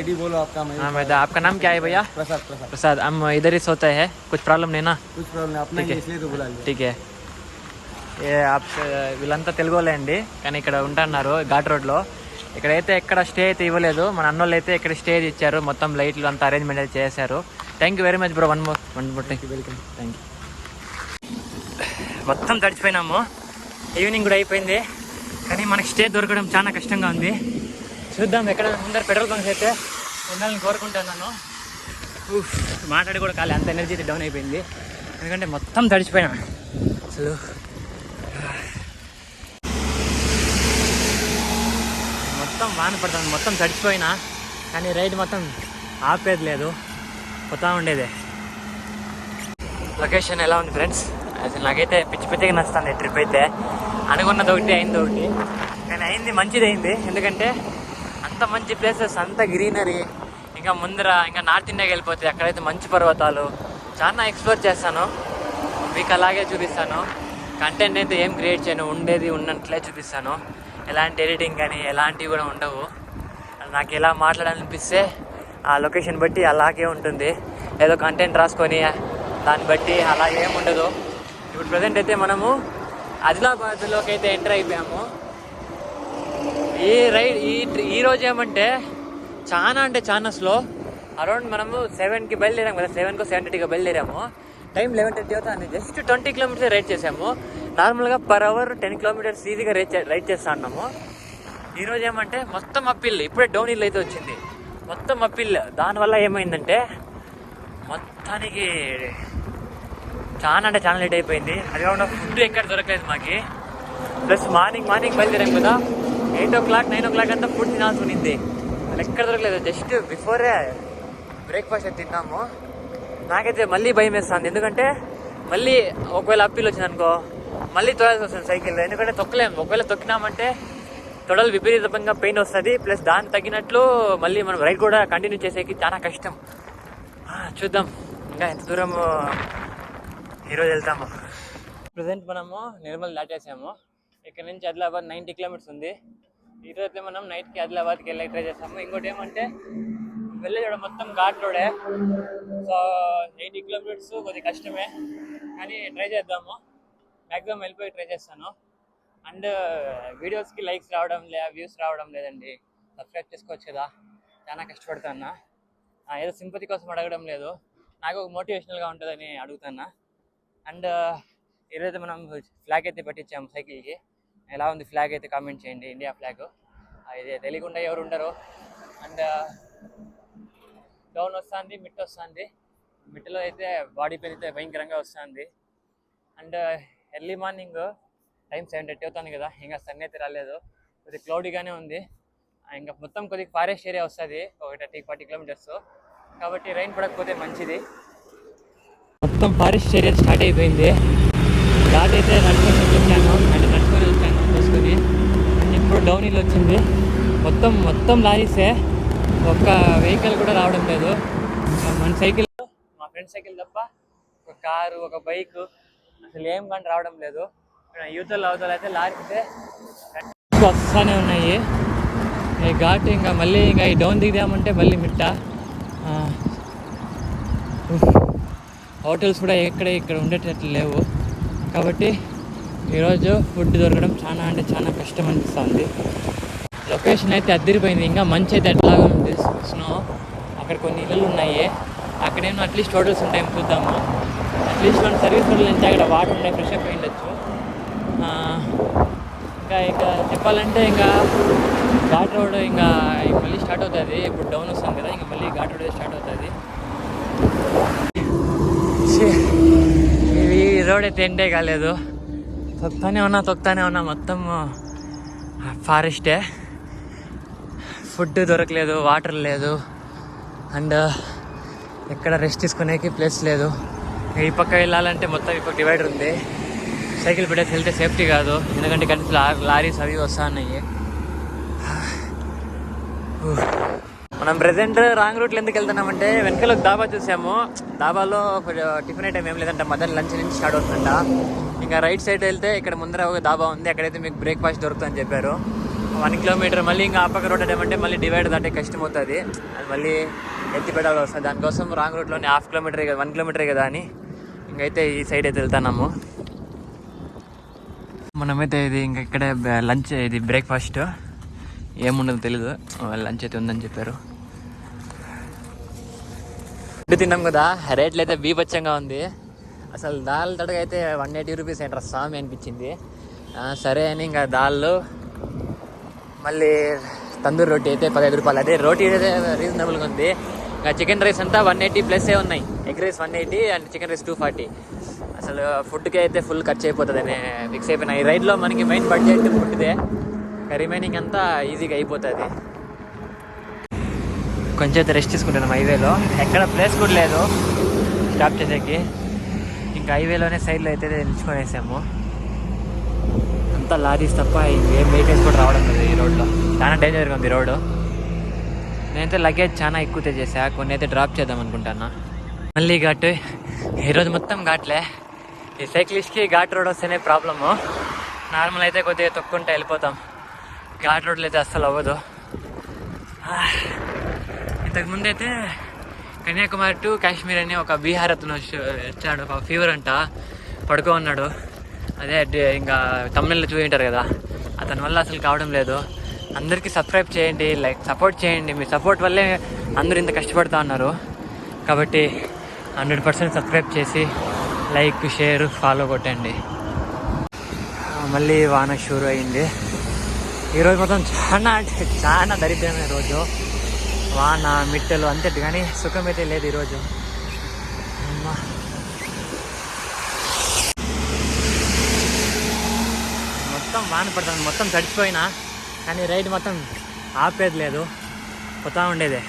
ID बोलो आपका मैं हाँ मैं आपका नाम क्या है भैया प्रसाद प्रसाद प्रसाद हम इधर ही सोते हैं कुछ प्रॉब्लम नहीं ना कुछ प्रॉब्लम नहीं अपना ठीक ही है। इसलिए तो बुला लिया టీకే ఏ ఆప్ వీళ్ళంతా తెలుగులే అండి కానీ ఇక్కడ ఉంటున్నారు ఘాట్ రోడ్లో ఇక్కడైతే ఎక్కడ స్టే అయితే ఇవ్వలేదు మన అన్నోళ్ళు అయితే ఇక్కడ స్టే ఇచ్చారు మొత్తం లైట్లు అంతా అరేంజ్మెంట్ అయితే చేశారు thank you very much bro one more one more thank you welcome thank you మొత్తం తడిచిపోయినాము ఈవినింగ్ కూడా అయిపోయింది కానీ మనకి స్టే దొరకడం చాలా కష్టంగా ఉంది చూద్దాం ఎక్కడ ముందర పెట్రోల్ బంక్స్ అయితే. ఉండాలని కోరుకుంటున్నాను మాట్లాడి కూడా కాలే అంత ఎనర్జీ అయితే డౌన్ అయిపోయింది. ఎందుకంటే మొత్తం తడిచిపోయినా. అసలు. మొత్తం వాన పడుతుంది మొత్తం తడిచిపోయినా. కానీ రైడ్ మొత్తం ఆపేది లేదు. పోతా ఉండేదే. లొకేషన్ ఎలా ఉంది ఫ్రెండ్స్ అసలు నాకైతే పిచ్చి పిచ్చిగా నచ్చుతుంది ట్రిప్ అయితే. అనుకున్నది ఒకటి అయింది ఒకటి. కానీ అయింది మంచిది అయింది ఎందుకంటే అంత మంచి ప్లేసెస్ అంత గ్రీనరీ ఇంకా ముందర ఇంకా నార్త్ ఇండియాకి వెళ్ళిపోతే అక్కడైతే మంచి పర్వతాలు. చాలా ఎక్స్ప్లోర్ చేస్తాను మీకు అలాగే చూపిస్తాను. కంటెంట్ అయితే ఏం క్రియేట్ చేయను ఉండేది ఉన్నట్లే చూపిస్తాను. ఎలాంటి ఎడిటింగ్ కానీ ఎలాంటివి కూడా ఉండవు. నాకు ఎలా మాట్లాడాలనిపిస్తే ఆ లొకేషన్ బట్టి అలాగే ఉంటుంది. ఏదో కంటెంట్ రాసుకొని దాన్ని బట్టి అలా ఏం ఉండదు. ఇప్పుడు ప్రజెంట్ అయితే మనము ఆదిలాబాద్లోకి అయితే ఎంటర్ అయిపోయాము. ఈ రైడ్ ఈ ఈ రోజు ఏమంటే చాలా అంటే చాలా స్లో. అరౌండ్ మనము సెవెన్కి బయలుదేరాము కదా సెవెన్కో సెవెన్ థర్టీకి బయలుదేరాము. టైం లెవెన్ థర్టీ అవుతుంది జస్ట్ ట్వంటీ కిలోమీటర్స్ రైడ్ చేసాము. నార్మల్గా పర్ అవర్ టెన్ కిలోమీటర్స్ ఈజీగా రైడ్ రైడ్ చేస్తా ఉన్నాము. ఈరోజు ఏమంటే మొత్తం అప్పిల్ ఇప్పుడే డౌన్ హిల్ అయితే వచ్చింది. మొత్తం అప్పిల్ దానివల్ల ఏమైందంటే మొత్తానికి చాలా అంటే చాలా లేట్ అయిపోయింది. అది కాకుండా ఫుడ్ ఎక్కడ దొరకలేదు మాకి. ప్లస్ మార్నింగ్ మార్నింగ్ బయలుదేరాం కదా. Eight o'clock nine o'clock అంతా ఫుడ్ తినాల్సి ఉన్నింది. అది ఎక్కడ దొరకలేదు. జస్ట్ బిఫోరే బ్రేక్ఫాస్ట్ అయితే తిన్నాము. నాకైతే మళ్ళీ భయం వేస్తుంది. ఎందుకంటే మళ్ళీ ఒకవేళ అప్పీల్ వచ్చింది అనుకో మళ్ళీ తోయాల్సి వస్తుంది సైకిల్. ఎందుకంటే తొక్కలేము ఒకవేళ తొక్కినామంటే తొడలు విపరీతంగా పెయిన్ వస్తుంది. ప్లస్ దానికి తగ్గినట్లు మళ్ళీ మనం రైడ్ కూడా కంటిన్యూ చేసేకి చాలా కష్టం. చూద్దాం. ఇంకా ఎంత దూరం ఈరోజు వెళ్తాము. ప్రజెంట్ మనము నిర్మల్ దాటేసాము. ఇక్కడ నుంచి ఆదిలాబాద్ నైంటీ కిలోమీటర్స్ ఉంది. ఈరోజు మనం నైట్కి ఆదిలాబాద్కి వెళ్ళి ట్రై చేస్తాము. ఇంకోటి ఏమంటే వెళ్ళేది మొత్తం ఘాట్ రోడే సో ఎయిటీ కిలోమీటర్స్ కొద్దిగా కష్టమే. కానీ ట్రై చేద్దాము. మ్యాక్సిమం వెళ్ళిపోయి ట్రై చేస్తాను. అండ్ వీడియోస్కి లైక్స్ రావడం లే వ్యూస్ రావడం లేదండి. సబ్స్క్రైబ్ చేసుకోవచ్చు కదా చాలా కష్టపడుతున్నా. ఏదో సింపతి కోసం అడగడం లేదు. నాకు ఒక మోటివేషనల్గా ఉంటుందని అడుగుతున్నా. అండ్ ఈరోజు మనం ఫ్లాగ్ అయితే పెట్టించాము సైకిల్కి ఎలా ఉంది ఫ్లాగ్ అయితే కామెంట్ చేయండి ఇండియా ఫ్లాగ్ ఇది తెలియకుండా ఎవరు ఉండరు. అండ్ డౌన్ వస్తుంది మిట్ వస్తుంది. మిట్లో అయితే బాడీ పెయిన్ అయితే భయంకరంగా వస్తుంది. And early morning time seven thirty అవుతుంది కదా ఇంకా సన్ అయితే రాలేదు. కొద్దిగా క్లౌడీగానే ఉంది. ఇంకా మొత్తం కొద్దిగా ఫారెస్ట్ ఏరియా వస్తుంది ఒక థర్టీ ఫార్టీ కిలోమీటర్స్ కాబట్టి రైన్ పడకపోతే మంచిది. మొత్తం ఫారెస్ట్ ఏరియా స్టార్ట్ అయిపోయింది. ఘాట్ అయితే నడుచుకొని వచ్చాను. అంటే నడుచుకొని వచ్చాను ఇప్పుడు డౌన్ హిల్ వచ్చింది. మొత్తం మొత్తం లారీసే. ఒక్క వెహికల్ కూడా రావడం లేదు. మన సైకిల్ మా ఫ్రెండ్ సైకిల్ తప్ప ఒక కారు ఒక బైక్ అసలు ఏం కానీ రావడం లేదు. యూతలు అవతలు అయితే లారీసే. అయితే వస్తానే ఉన్నాయి. ఈ ఘాట్ ఇంకా మళ్ళీ ఇంకా ఈ డౌన్ దిగుదామంటే మళ్ళీ మిట్ట. హోటల్స్ కూడా ఎక్కడ ఇక్కడ ఉండేటట్లు లేవు. కాబట్టి ఈరోజు ఫుడ్ దొరకడం చాలా అంటే చాలా కష్టం అనిపిస్తుంది. లొకేషన్ అయితే అద్దరిపోయింది. ఇంకా మంచి అయితే ఎట్లాగా ఉంది. స్నో. అక్కడ కొన్ని ఇళ్ళు ఉన్నాయి. అక్కడేమో అట్లీస్ట్ హోటల్స్ ఉంటాయి. చూద్దాము. అట్లీస్ట్ మన సర్వీస్ హోటల్ నుంచి అక్కడ వాటర్ ఉన్నాయి. ఫ్రెష్ అప్ అయ్యిండొచ్చు. ఇంకా ఇంకా చెప్పాలంటే ఇంకా ఘాట్ రోడ్ ఇంకా మళ్ళీ స్టార్ట్ అవుతుంది. ఇప్పుడు డౌన్ వస్తాం కదా. ఇంకా మళ్ళీ ఘాట్ రోడ్ స్టార్ట్ అవుతుంది. ఇది రోడ్ అయితే ఎండే కాలేదు. తొక్తానే ఉన్నా తొక్తానే ఉన్నా. మొత్తం ఫారెస్టే ఫుడ్ దొరకలేదు వాటర్ లేదు. అండ్ ఎక్కడ రెస్ట్ తీసుకునేకి ప్లేస్ లేదు. ఈ పక్క వెళ్ళాలంటే మొత్తం ఇప్పుడు డివైడర్ ఉంది. సైకిల్ పెట్టేసి వెళ్తే సేఫ్టీ కాదు. ఎందుకంటే కనీసం లారీస్ అవి వస్తా ఉన్నాయి మనం ప్రజెంట్ రాంగ్ రూట్లో ఎందుకు వెళ్తున్నామంటే వెనకాల ఒక దాబా చూసాము. దాబాలో టిఫిన్ ఐటమ్ ఏం లేదంట మధ్యాహ్నం లంచ్ నుంచి స్టార్ట్ అవుతుందంట. ఇంకా రైట్ సైడ్ వెళ్తే ఇక్కడ ముందర ఒక దాబా ఉంది అక్కడైతే మీకు బ్రేక్ఫాస్ట్ దొరుకుతుందని చెప్పారు. వన్ కిలోమీటర్ మళ్ళీ ఇంకా ఆ పక్క రోడ్ అంటే మళ్ళీ డివైడ్ దాటే కష్టం అవుతుంది. అది మళ్ళీ ఎత్తి పెట్టాల్సి వస్తుంది. దానికోసం రాంగ్ రూట్లోనే హాఫ్ కిలోమీటర్ కదా వన్ కిలోమీటర్ కదా అని ఇంకైతే ఈ సైడ్ అయితే వెళ్తున్నాము. మనమైతే ఇది ఇంకా ఇక్కడే లంచ్ ఇది బ్రేక్ఫాస్ట్ ఏముండదో తెలీదు. లంచ్ అయితే ఉందని చెప్పారు. ఫుడ్ తిన్నాం కదా రేట్లు అయితే బీభత్సంగా ఉంది. అసలు దాల్ తడక అయితే వన్ ఎయిటీ రూపీస్ ఏంట్రా స్వామి అనిపించింది. సరే అని ఇంకా దాళ్ళు మళ్ళీ తందూరి రోటీ అయితే పదహైదు రూపాయలు. అదే రోటీ అయితే రీజనబుల్గా ఉంది. ఇంకా చికెన్ రైస్ అంతా వన్ ఎయిటీ ప్లస్సే ఉన్నాయి. Egg rice one eighty and chicken rice two forty అసలు ఫుడ్కి అయితే ఫుల్ ఖర్చు అయిపోతుంది అని ఫిక్స్ అయిపోయినా ఈ రైడ్లో మనకి మెయిన్ బడ్జెట్ ఫుడ్దే రిమైనింగ్ అంతా ఈజీగా అయిపోతుంది. కొంచెం అయితే రెస్ట్ తీసుకుంటున్నాం హైవేలో ఎక్కడ ప్లేస్ కూడా లేదు. స్టాప్ చేసేకి. ఇంకా హైవేలోనే సైడ్లో అయితే నిల్చుకొనేసాము అంతా లారీస్ తప్ప ఇంకేం వెహికల్స్ కూడా రావడం లేదు ఈ రోడ్లో చాలా డేంజర్గా ఉంది రోడ్డు నేనైతే లగేజ్ చాలా ఎక్కువ తెచ్చేసా. కొన్ని అయితే డ్రాప్ చేద్దాం అనుకుంటాను మళ్ళీ ఘాట్. ఈరోజు మొత్తం ఘాట్లే. ఈ సైక్లిస్ట్కి ఘాట్ రోడ్ వస్తేనే ప్రాబ్లము నార్మల్ అయితే కొద్దిగా తొక్కుంటే వెళ్ళిపోతాం. ఘాట్ రోడ్లు అయితే అస్సలు అవ్వదు. ఇంతకుముందు అయితే కన్యాకుమారి టు కాశ్మీర్ అని ఒక బీహార్ అతను వచ్చాడు ఒక ఫీవర్ అంట పడుకో ఉన్నాడు అదే ఇంకా ఇంకా తమిళలో చూపింటారు కదా అతని వల్ల అసలు కావడం లేదు. అందరికీ సబ్స్క్రైబ్ చేయండి లైక్ సపోర్ట్ చేయండి. మీ సపోర్ట్ వల్లే అందరూ ఇంత కష్టపడుతూ ఉన్నారు. కాబట్టి హండ్రెడ్ పర్సెంట్ సబ్స్క్రైబ్ చేసి లైక్ షేర్ ఫాలో కొట్టండి. మళ్ళీ వాన షూర్ అయింది. ఈరోజు మొత్తం చాలా అంటే చాలా దరిద్రమైన రోజు. వాన మిట్టలు అంతే కానీ సుఖం అయితే లేదు ఈరోజు. అమ్మా. మొత్తం వాన పడుతుంది మొత్తం తడిచిపోయినా కానీ రైడ్ మొత్తం ఆపేది లేదు. పోతా ఉండేదే.